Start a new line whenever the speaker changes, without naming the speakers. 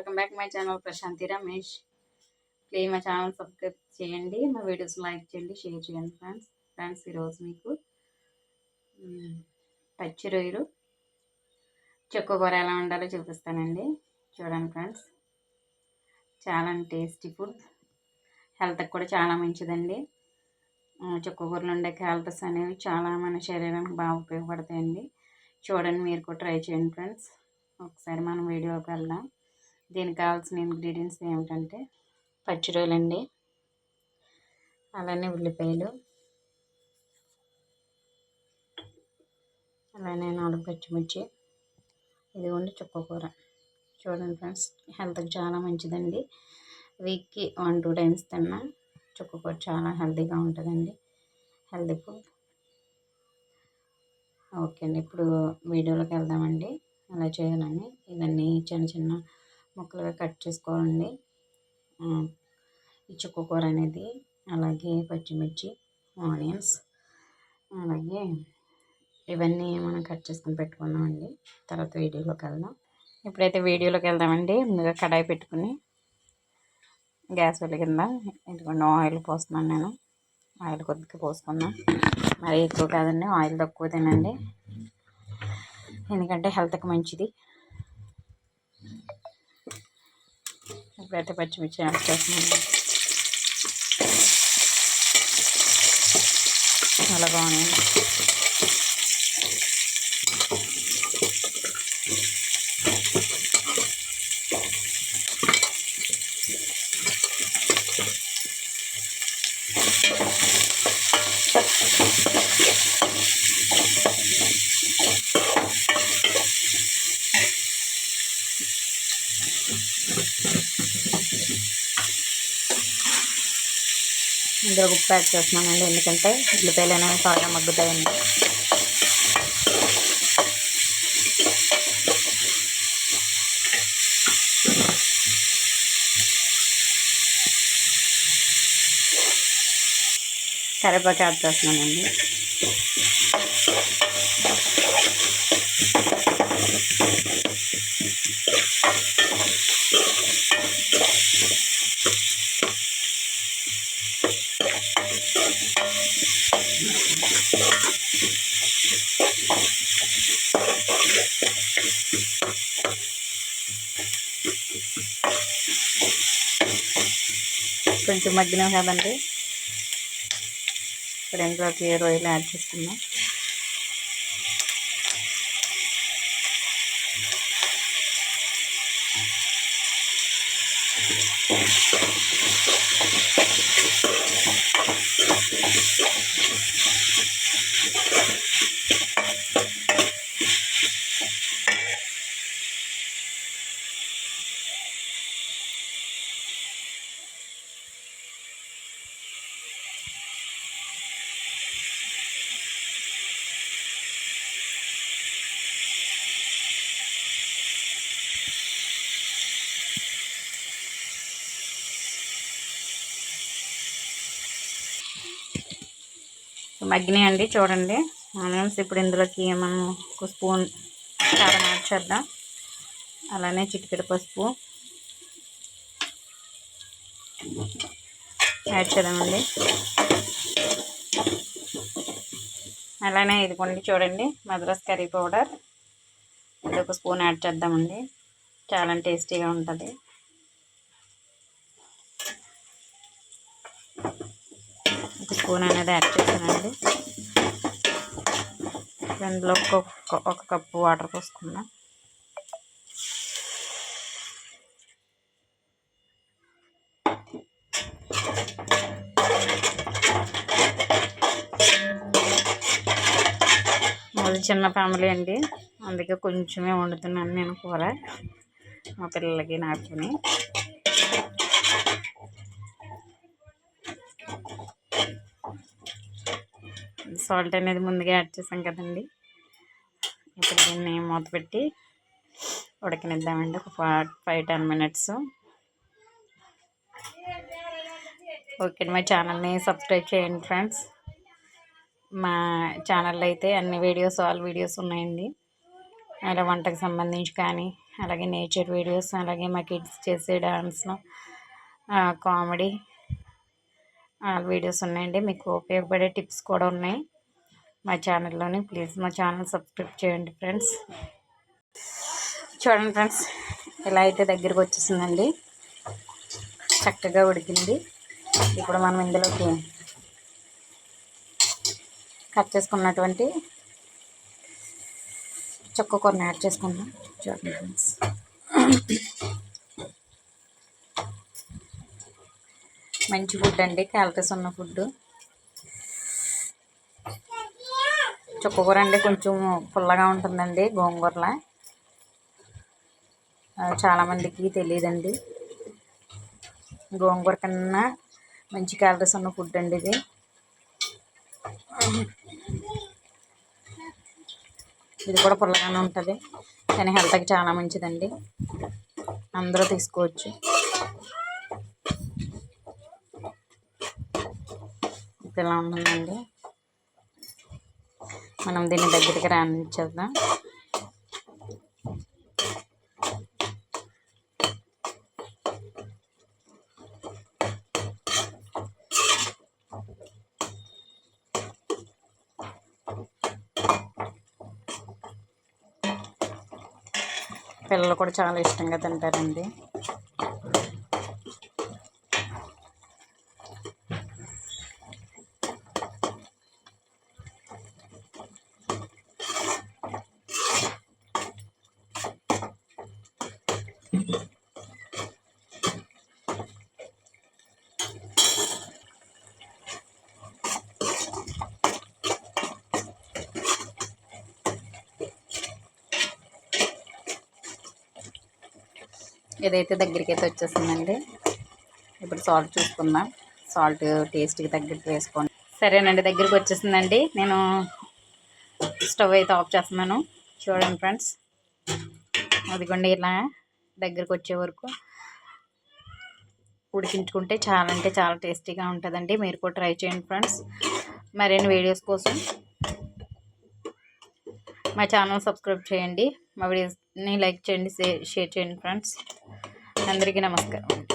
Welcome back my channel Prashanti Ramesh. Please మా channel subscribe చేయండి మా వీడియోస్ లైక్ చేయండి షేర్ చేయండి ఫ్రెండ్స్. ఫ్రెండ్స్ ఈరోజు మీకు పచ్చి రొయ్యలు. చెక్క కూర ఎలా ఉండాలో చూపిస్తానండి. చూడండి ఫ్రెండ్స్. చాలా టేస్టీ ఫుడ్. హెల్త్కి కూడా చాలా మంచిదండి. చుక్క కూరలో ఉండే క్యాలరీస్ అనేవి చాలా మన శరీరానికి బాగా ఉపయోగపడతాయండి. చూడండి మీరు కూడా ట్రై చేయండి ఫ్రెండ్స్. ఒకసారి మనం వీడియోకి వెళ్దాం. దీనికి కావాల్సిన ఇంగ్రీడియంట్స్ ఏమిటంటే పచ్చి అలానే ఉల్లిపాయలు అలానే నాలుగు పచ్చిమిర్చి ఇదిగోండి చుక్క కూర. చూడండి ఫ్రెండ్స్ హెల్త్కి చాలా మంచిదండి. వీక్కి వన్ టూ టైమ్స్ తిన్నా చుక్క కూర చాలా హెల్తీగా ఉంటుందండి. Healthy food. ఓకే అండి ఇప్పుడు వీడియోలోకి వెళ్దామండి. అలా చేయాలని ఇవన్నీ చిన్న చిన్న ముక్కలుగా కట్ చేసుకోవాలండి. ఈ చుక్కకూర అనేది అలాగే పచ్చిమిర్చి ఆనియన్స్ అలాగే ఇవన్నీ మనం కట్ చేసుకుని పెట్టుకున్నామండి. తర్వాత వీడియోలోకి వెళ్దాం. ఇప్పుడైతే వీడియోలోకి వెళ్దామండి. ముందుగా కడాయి పెట్టుకుని గ్యాస్ వెలిగిందా ఎందుకంటే ఆయిల్ పోస్తున్నాను నేను. ఆయిల్ కొద్దిగా పోసుకుందాం. మరి ఎక్కువ కాదండి ఆయిల్ తక్కువ తినండి. ఎందుకంటే హెల్త్కి మంచిది. ఇప్పుడైతే పచ్చిమిర్చి యాడ్ చేస్తున్నాను చాలా బాగున్నాయి. ఇందులో ఉప్పు యాడ్ చేస్తున్నానండి ఎందుకంటే ఉల్లిపాయలు అనేవి త్వరగా మగ్గుతాయండి. కరివేపాకు యాడ్ చేస్తున్నానండి కొంచెం మగ్గినాం కదండి ఇప్పుడు ఇంట్లోకి రొయ్యలు యాడ్ చేసుకుందాం you. అండి చూడండి. ఆనియన్స్ ఇప్పుడు ఇందులోకి మనం ఒక స్పూన్ కారం యాడ్ చేద్దాం. అలానే చిటికెడు పసుపు యాడ్ చేద్దామండి. అలానే ఇదిగోండి చూడండి మద్రాస్ కర్రీ పౌడర్. ఇది ఒక స్పూన్ యాడ్ చేద్దామండి. చాలా టేస్టీగా ఉంటుంది. ఒక స్పూన్ అనేది యాడ్ చేశానండి. దాంట్లో ఒక ఒక కప్పు వాటర్ పోసుకున్నా. మాది చిన్న ఫ్యామిలీ అండి. అందుకే కొంచెమే వండుతున్నాను నేను కూర. మా పిల్లలకి నాకుని సాల్ట్ అనేది ముందుగా యాడ్ చేసాం కదండి. ఇప్పుడు దీన్ని మూత పెట్టి ఉడకనిద్దామండి. ఒక ఫైవ్ టెన్ మినిట్స్. ఓకే మా ఛానల్ని సబ్స్క్రైబ్ చేయండి ఫ్రెండ్స్. మా ఛానల్లో అయితే అన్ని వీడియోస్ ఆల్ వీడియోస్ ఉన్నాయండి. అలా వంటకు సంబంధించి కానీ అలాగే నేచర్ వీడియోస్ అలాగే మా కిడ్స్ చేసే డాన్స్లో కామెడీ ఆల్ వీడియోస్ ఉన్నాయండి. మీకు ఉపయోగపడే టిప్స్ కూడా ఉన్నాయి. మా ఛానల్లోని ప్లీజ్ మా ఛానల్ సబ్స్క్రైబ్ చేయండి ఫ్రెండ్స్. చూడండి ఫ్రెండ్స్ ఇలా అయితే దగ్గరకు వచ్చేసిందండి. చక్కగా ఉడికింది. ఇప్పుడు మనం ఇందులోకి కట్ చేసుకున్నటువంటి చొక్క కొన్ని యాడ్ చేసుకుందాం. చూడండి ఫ్రెండ్స్. మంచి ఫుడ్ అండి క్యాలరీస్ ఉన్న ఫుడ్ చుక్కకూర అండి కొంచెం పుల్లగా ఉంటుందండి గోంగూరలా. చాలామందికి తెలియదండి గోంగూర కన్నా మంచి క్యాలరీస్ ఉన్న ఫుడ్ అండి ఇది. ఇది కూడా పుల్లగానే ఉంటుంది. కానీ హెల్త్కి చాలా మంచిదండి. అందరూ తీసుకోవచ్చు. ఇలా ఉంటుందండి? మనం దీన్ని దగ్గరికి రానిచ్చేద్దాం. పిల్లలు కూడా చాలా ఇష్టంగా తింటారండి. ఇదైతే దగ్గరికి అయితే వచ్చేసిందండి. ఇప్పుడు సాల్ట్ చూసుకుందాం. సాల్ట్ టేస్ట్కి తగ్గట్టు వేసుకోండి. సరేనండి దగ్గరికి వచ్చేసిందండి. నేను స్టవ్ అయితే ఆఫ్ చేస్తున్నాను. చూడండి ఫ్రెండ్స్ అదిగోండి ఇలా దగ్గరకు వచ్చే వరకు ఉడికించుకుంటే చాలా అంటే చాలా టేస్టీగా ఉంటుందండి. మీరు కూడా ట్రై చేయండి ఫ్రెండ్స్. మరిన్ని వీడియోస్ కోసం మా ఛానల్ సబ్స్క్రైబ్ చేయండి. మా వీడియోస్ని లైక్ చేయండి షేర్ చేయండి ఫ్రెండ్స్. అందరికీ నమస్కారం